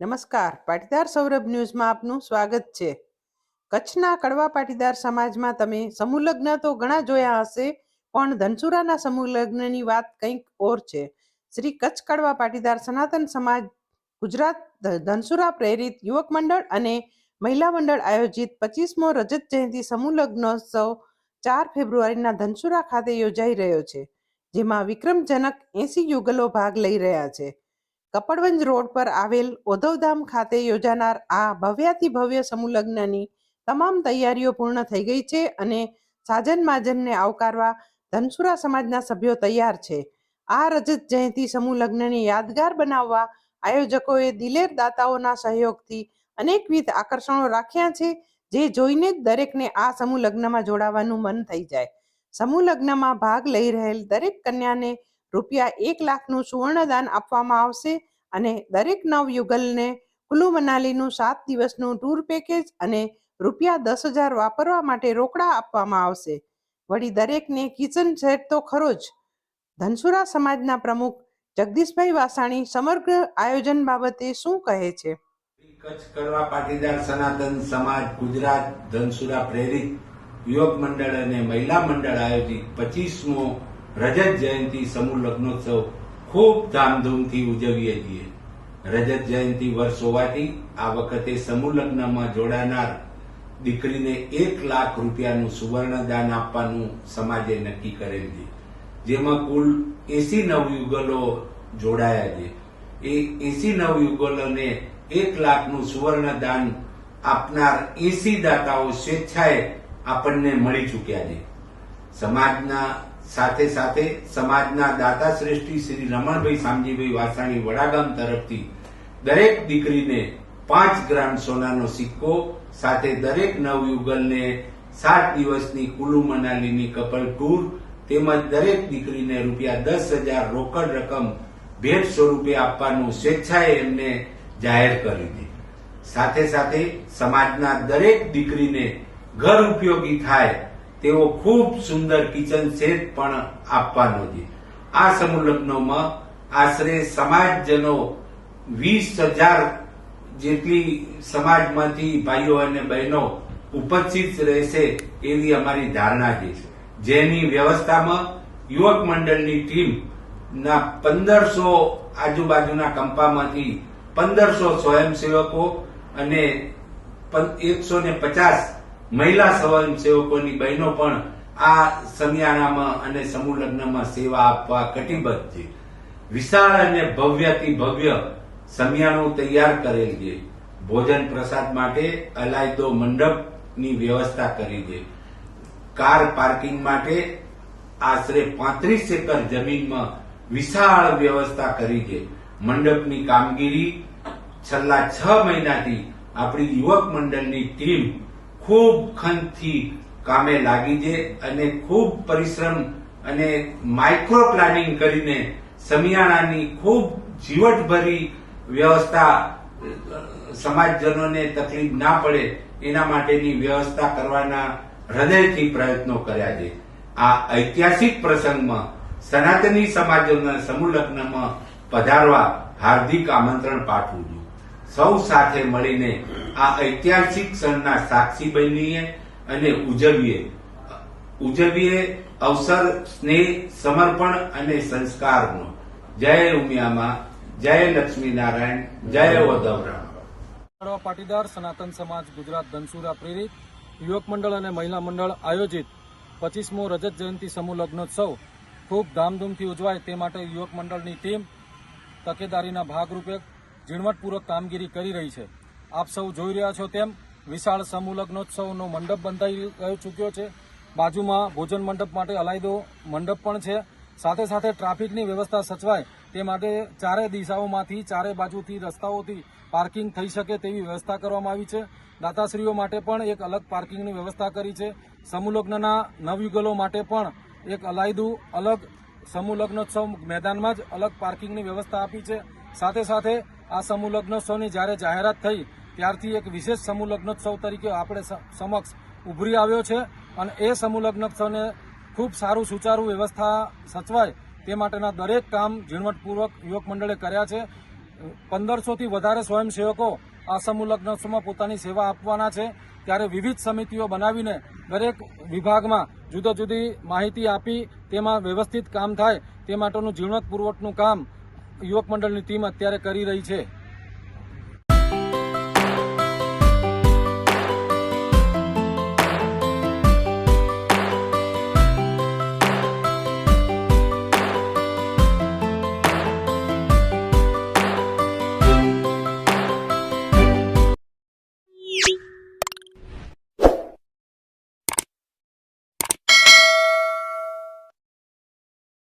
નમસ્કાર. પાટીદાર સૌરભ ન્યૂઝમાં આપનું સ્વાગત છે. કચ્છના કડવા પાટીદાર સમાજમાં તમે સમૂહલગ્ન તો ઘણા જોયા હશે, પણ ધનસુરાના સમૂહલગ્નની વાત કંઈક ઓર છે. શ્રી કચ્છ કડવા પાટીદાર સનાતન સમાજ, ગુજરાત ધનસુરા પ્રેરિત યુવક મંડળ અને મહિલા મંડળ આયોજિત પચીસમો રજત જયંતિ સમૂહલગ્નોત્સવ ચાર ફેબ્રુઆરીના ધનસુરા ખાતે યોજાઈ રહ્યો છે, જેમાં વિક્રમજનક એસી યુગલો ભાગ લઈ રહ્યા છે. કપડવંજ રોડ પર આવેલ ઓધવધામ ખાતે યોજાનાર આ ભવ્યાથી ભવ્ય સમૂહલગ્નની તમામ તૈયારીઓ પૂર્ણ થઈ ગઈ છે અને સાજન માજનને આવકારવા ધનસુરા સમાજના સભ્યો તૈયાર છે. આ રજત જયંતિ સમૂહ લગ્નને યાદગાર બનાવવા આયોજકોએ દિલેર દાતાઓના સહયોગથી અનેકવિધ આકર્ષણો રાખ્યા છે, જે જોઈને જ દરેકને આ સમૂહ લગ્નમાં જોડાવાનું મન થઈ જાય. સમૂહ લગ્નમાં ભાગ લઈ રહેલ દરેક કન્યાને રૂપિયા એક લાખનું સુવર્ણદાન આપવામાં આવશે અને દરેક નવયુગલને કુલુ મનાલીનું સાત દિવસનું ટૂર પેકેજ અને રૂપિયા દસ હજાર વાપરવા માટે રોકડા આપવામાં આવશે. વળી દરેકને કિચન સેટ તો ખરો જ. ધનસુરા સમાજના પ્રમુખ જગદીશભાઈ વાસાણી સમગ્ર આયોજન બાબતે શું કહે છે? કચ્છ કડવા પાટીદાર સનાતન સમાજ ગુજરાત ધનસુરા પ્રેરિત યુવક મંડળ અને મહિલા મંડળ આયોજિત પચીસમો રજત જયંતિ સમૂહ લગ્નોત્સવ ખૂબ ધામધૂમથી ઉજવીએ છીએ. રજત જયંતિ વર્ષ હોવાથી આ વખતે સમૂહ લગ્નમાં જોડાનાર દીકરીને એક લાખ રૂપિયાનું સુવર્ણ દાન આપવાનું સમાજે નક્કી કરેલ છે. જેમાં કુલ એસી નવયુગલો જોડાયા છે. એ એસી નવયુગલોને એક લાખનું સુવર્ણ દાન આપનાર એસી દાતાઓ સ્વેચ્છાએ આપણને મળી ચૂક્યા છે. સમાજના સાથે સાથે સમાજના દાતા શ્રેષ્ઠી શ્રી રમણભાઈ સામજીભાઈ વાસાણી વડાગામ તરફથી દરેક દીકરીને પાંચ ગ્રામ સોનાનો સિક્કો, સાથે દરેક નવયુગલને સાત દિવસની કુલુ મનાલીની કપલ ટૂર, તેમજ દરેક દીકરીને રૂપિયા દસ હજાર રોકડ રકમ ભેટ સ્વરૂપે આપવાનું સ્વેચ્છાએ એમને જાહેર કરી છે સાથે સાથે સમાજના દરેક દીકરીને ઘર ઉપયોગી થાય તેવો ખૂબ સુંદર કિચન સેટ પણ આપવાનો છે. આ સમૂહ આશરે સમાજજનો વીસ હજાર જેટલી સમાજમાંથી ભાઈઓ અને બહેનો ઉપસ્થિત રહેશે એવી અમારી ધારણા છે. જેની વ્યવસ્થામાં યુવક મંડળની ટીમ ના પંદરસો આજુબાજુના કંપામાંથી પંદરસો સ્વયંસેવકો અને એકસો ને પચાસ મહિલા સ્વયંસેવકોની બહેનો પણ આ સમિયાણામાં અને સમૂહ લગ્નમાં સેવા આપવા કટિબદ્ધ છે. વિશાળ અને ભવ્યથી ભવ્ય સમિયાણું તૈયાર કરેલ છે. ભોજન પ્રસાદ માટે અલાયદો મંડપની વ્યવસ્થા કરી છે. કાર પાર્કિંગ માટે આશરે પાંત્રીસ એકર જમીનમાં વિશાળ વ્યવસ્થા કરી છે. મંડપની કામગીરી છેલ્લા છ મહિનાથી આપણી યુવક મંડળની ટીમ ખૂબ ખંતથી કામે લાગી છે અને ખૂબ પરિશ્રમ અને માઇક્રો પ્લાનિંગ કરીને સમિયાણાની ખૂબ જીવટભરી વ્યવસ્થા સમાજજનોને તકલીફ ના પડે એના માટેની વ્યવસ્થા કરવાના હૃદયથી પ્રયત્નો કર્યા છે. આ ઐતિહાસિક પ્રસંગમાં સનાતની સમાજોના સમૂહ લગ્નમાં પધારવા હાર્દિક આમંત્રણ પાઠવું સૌ સાથે મળીને આ ઐતિહાસિક ક્ષણના સાક્ષી બનીએ અને ઉજવીએ. ઉજવીએ અવસર, સ્નેહ, સમર્પણ અને સંસ્કારનો. જય ઉમિયામાં, જય લક્ષ્મીનારાયણ, જય ઓધવરામ કડવા પાટીદાર સનાતન સમાજ ગુજરાત ધનસુરા પ્રેરિત યુવક મંડળ અને મહિલા મંડળ આયોજિત પચીસમો રજત જયંતિ સમૂહ લગ્નોત્સવ ખૂબ ધામધૂમથી ઉજવાય તે માટે યુવક મંડળની ટીમ તકેદારીના ભાગરૂપે ઝીણવટપૂર્વક કામગીરી કરી રહી છે. આપ સૌ જોઈ રહ્યા છો તેમ વિશાળ સમૂહ લગ્નોત્સવનો મંડપ બંધાઈ ગયો ચૂક્યો છે. બાજુમાં ભોજન મંડપ માટે અલાયદો મંડપ પણ છે. સાથે સાથે ટ્રાફિકની વ્યવસ્થા સચવાય તે માટે ચારે દિશાઓમાંથી ચારે બાજુથી રસ્તાઓથી પાર્કિંગ થઈ શકે તેવી વ્યવસ્થા કરવામાં આવી છે. દાતાશ્રીઓ માટે પણ એક અલગ પાર્કિંગની વ્યવસ્થા કરી છે. સમૂહલગ્નના નવયુગલો માટે પણ એક અલાયદું અલગ સમૂહલગ્નોત્સવ મેદાનમાં જ અલગ પાર્કિંગની વ્યવસ્થા આપી છે. સાથે સાથે આ સમૂહ લગ્નોત્સવની જ્યારે જાહેરાત થઈ, ત્યારથી એક વિશેષ સમૂહ લગ્નોત્સવ તરીકે આપણે સમક્ષ ઉભરી આવ્યો છે અને એ સમૂહ લગ્નોત્સવને ખૂબ સારું સુચારું વ્યવસ્થા સચવાય તે માટેના દરેક કામ ઝીણવટપૂર્વક યુવક મંડળે કર્યા છે. પંદરસોથી વધારે સ્વયંસેવકો આ સમૂહ લગ્નોત્સવમાં પોતાની સેવા આપવાના છે. ત્યારે વિવિધ સમિતિઓ બનાવીને દરેક વિભાગમાં જુદા જુદી માહિતી આપી તેમાં વ્યવસ્થિત કામ થાય તે માટેનું ઝીણવટપૂર્વકનું કામ યુવક મંડળની ટીમ અત્યારે કરી રહી છે.